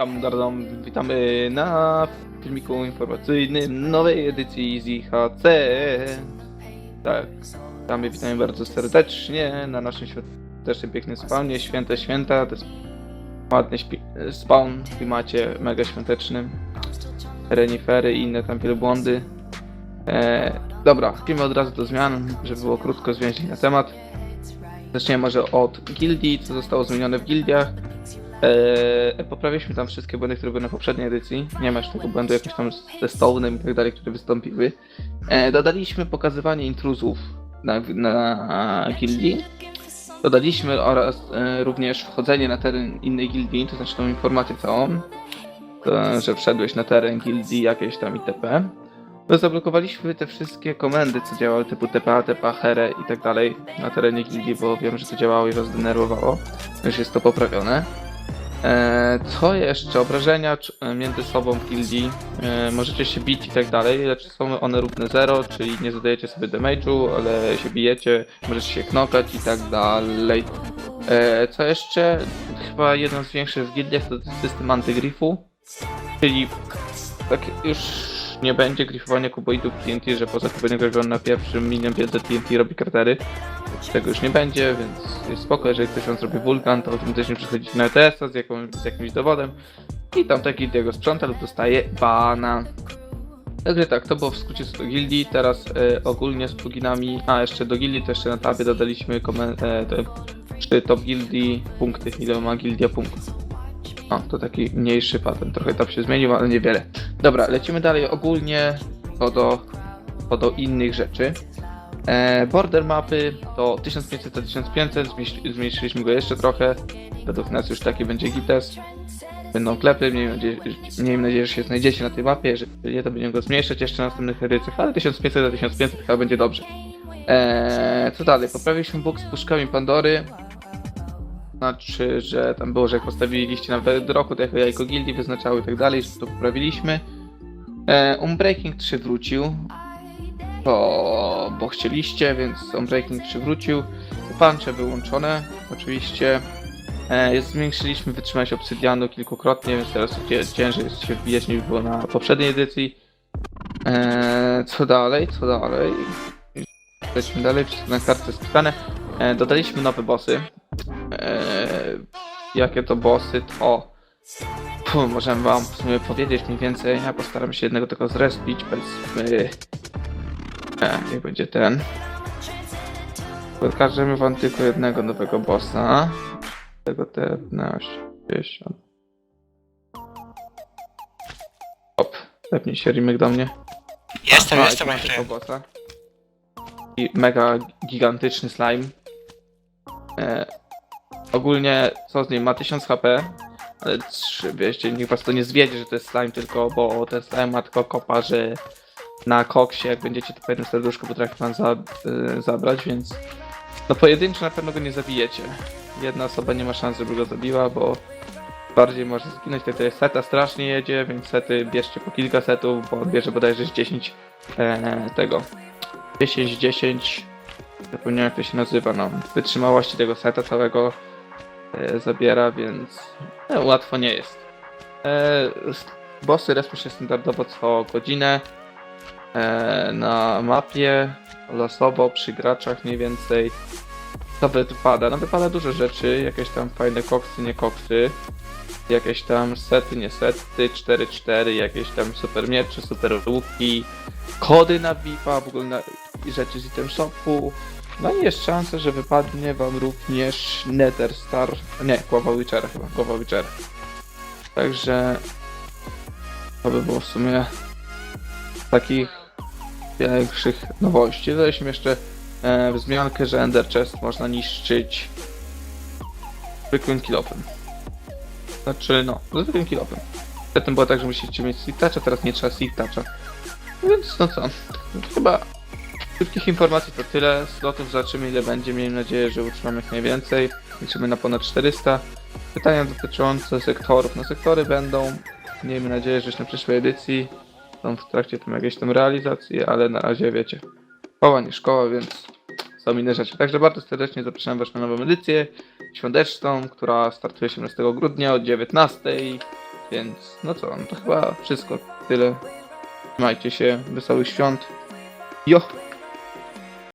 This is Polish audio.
Witam Dardom, witamy na filmiku informacyjnym nowej edycji z IHC. Tak, witamy, witamy bardzo serdecznie na naszym świątecznym pięknym spawnie, święte święta, to jest ładny spawn w klimacie mega świątecznym. Renifery i inne tam wielbłądy. E, dobra, przejdźmy od razu do zmian, żeby było krótko zwięźli na temat. Zaczniemy może od gildii, co zostało zmienione w gildiach. Eee, poprawiliśmy tam wszystkie błędy, które były na poprzedniej edycji. Nie masz tego błędu jakoś tam ze Stone'em i tak dalej, które wystąpiły. Eee, dodaliśmy pokazywanie intruzów na, na gildii. Dodaliśmy oraz e, również wchodzenie na teren innej gildii, to znaczy tą informację całą, to, że wszedłeś na teren gildii jakieś tam itp. No, zablokowaliśmy te wszystkie komendy, co działały typu TPA, TPA, Here i tak dalej na terenie gildii, bo wiem, że to działało i was denerwowało. Już jest to poprawione. E, co jeszcze? Obrażenia e, między sobą gildii. E, możecie się bić i tak dalej, lecz są one równe 0, czyli nie zadajecie sobie damage'u, ale się bijecie, możecie się knokać i tak dalej. Co jeszcze? Chyba jedną z większych w gildiach to system antygrifu, czyli tak już nie będzie grifowania kuboidów TNT, że poza kupowaniem którego na pierwszym minion wiedzę TNT robi kratery. Tego już nie będzie, więc jest spoko, jeżeli ktoś wam zrobi wulkan, to automatycznie przechodzicie na ETS-a z, jaką, z jakimś dowodem i tam taki jego sprząta lub dostaje bana. Także tak, to było w skrócie co do gildii, teraz e, ogólnie z pluginami, a jeszcze do gildii to jeszcze na tabie dodaliśmy komen- e, przy top gildii punkty, ile ma gildia punktów. O, to taki mniejszy patent, trochę tam się zmienił, ale niewiele. Dobra, lecimy dalej ogólnie co do, co do innych rzeczy. E, border mapy to 1500 na 1500, zmniejszy- zmniejszyliśmy go jeszcze trochę. Według nas już taki będzie gites. Będą klepy, miejmy nadzieję, miejmy nadzieję, że się znajdziecie na tej mapie. Jeżeli nie, to będziemy go zmniejszać jeszcze na następnych edycjach, ale 1500 na 1500 chyba będzie dobrze. E, co dalej? Poprawiliśmy book z puszkami Pandory. Znaczy, że tam było, że jak postawiliście na bedrocku, to jako jajko wyznaczały i tak dalej, że to poprawiliśmy. E, Unbreaking 3 wrócił, bo, bo chcieliście, więc Unbreaking 3 wrócił. Puncze wyłączone, oczywiście. E, zwiększyliśmy wytrzymałość obsydianu kilkukrotnie, więc teraz ciężej jest się wbijać niż było na poprzedniej edycji. E, co dalej, co dalej? Lećmy dalej, wszystko na kartce spisane. E, dodaliśmy nowe bossy. E, jakie to bossy, to... Puh, możemy wam w sumie powiedzieć mniej więcej. Ja postaram się jednego tylko zrespić, powiedzmy... E, niech będzie ten. Pokażemy wam tylko jednego nowego bossa. Tego T15. 50. Hop, pewnie się Rimek do mnie. Jestem, A, jestem, jestem. bossa. I mega gigantyczny slime. E, ogólnie co z nim? Ma 1000 HP. Ale trzy- wiecie, niech was to nie zwiedzie, że to jest slime tylko, bo ten slime ma tylko kopa, że na koksie jak będziecie to po jednym serduszku potrafi pan za, y, zabrać, więc no pojedynczo na pewno go nie zabijecie. Jedna osoba nie ma szans, żeby go zabiła, bo bardziej może zginąć. Tak to jest seta strasznie jedzie, więc sety bierzcie po kilka setów, bo bierze bodajże z 10 e, tego. 10, 10. Zapomniałem jak to się nazywa, no. Wytrzymałości tego seta całego zabiera, więc e, łatwo nie jest. E, bossy respią się standardowo co godzinę e, na mapie, losowo, przy graczach mniej więcej. Co wypada? No wypada dużo rzeczy, jakieś tam fajne koksy, nie koksy, jakieś tam sety, nie sety, 4-4, jakieś tam super miecze, super łuki, kody na VIP-a, w ogóle na rzeczy z item shopu. No i jest szansa, że wypadnie wam również Nether Star, nie, Głowa Witchera chyba, Głowa Witchera. Także to by było w sumie takich większych nowości. Dodaliśmy jeszcze e, wzmiankę, że Ender Chest można niszczyć zwykłym kilofem. Znaczy, no, zwykłym kilofem. Przedtem było tak, że musicie mieć Toucha, teraz nie trzeba Toucha. Więc no co, chyba szybkich informacji to tyle. Slotów zobaczymy ile będzie. Miejmy nadzieję, że utrzymamy jak najwięcej. Liczymy na ponad 400. Pytania dotyczące sektorów. No sektory będą. Miejmy nadzieję, że już na przyszłej edycji są w trakcie tam jakieś tam realizacji, ale na razie wiecie. Szkoła nie szkoła, więc są inne rzeczy. Także bardzo serdecznie zapraszam Was na nową edycję świąteczną, która startuje 18 grudnia o 19. Więc no co, no to chyba wszystko. Tyle. Trzymajcie się, wesołych świąt. Jo!